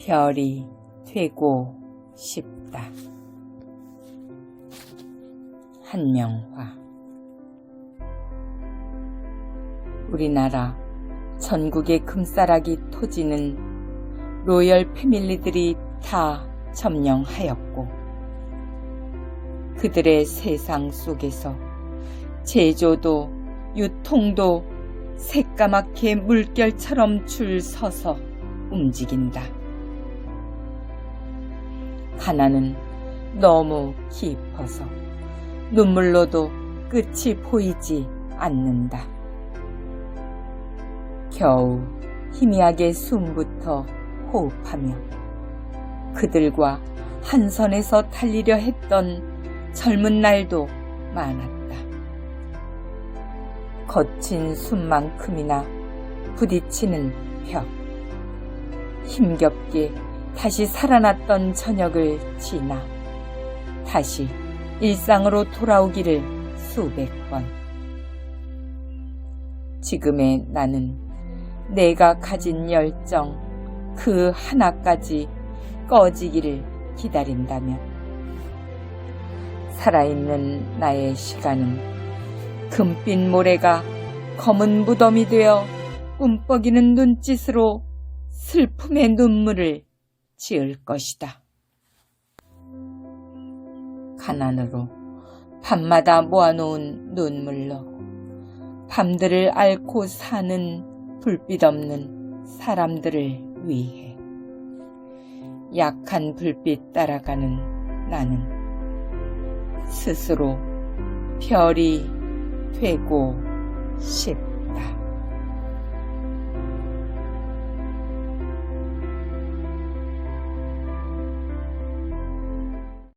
별이 되고 싶다. 한명화 우리나라 전국의 금싸라기 토지는 로열 패밀리들이 다 점령하였고 그들의 세상 속에서 제조도 유통도 새까맣게 물결처럼 줄 서서 움직인다. 가난은 너무 깊어서 눈물로도 끝이 보이지 않는다. 겨우 희미하게 숨부터 호흡하며 그들과 한 선에서 달리려 했던 젊은 날도 많았다. 거친 숨만큼이나 부딪히는 벽. 힘겹게 다시 살아났던 저녁을 지나 다시 일상으로 돌아오기를 수백 번. 지금의 나는 내가 가진 열정 그 하나까지 꺼지기를 기다린다면 살아있는 나의 시간은 금빛 모래가 검은 무덤이 되어 꿈뻑이는 눈짓으로 슬픔의 눈물을 지을 것이다. 가난으로 밤마다 모아놓은 눈물로 밤들을 앓고 사는 불빛 없는 사람들을 위해 약한 불빛 따라가는 나는 스스로 별이 되고 싶다.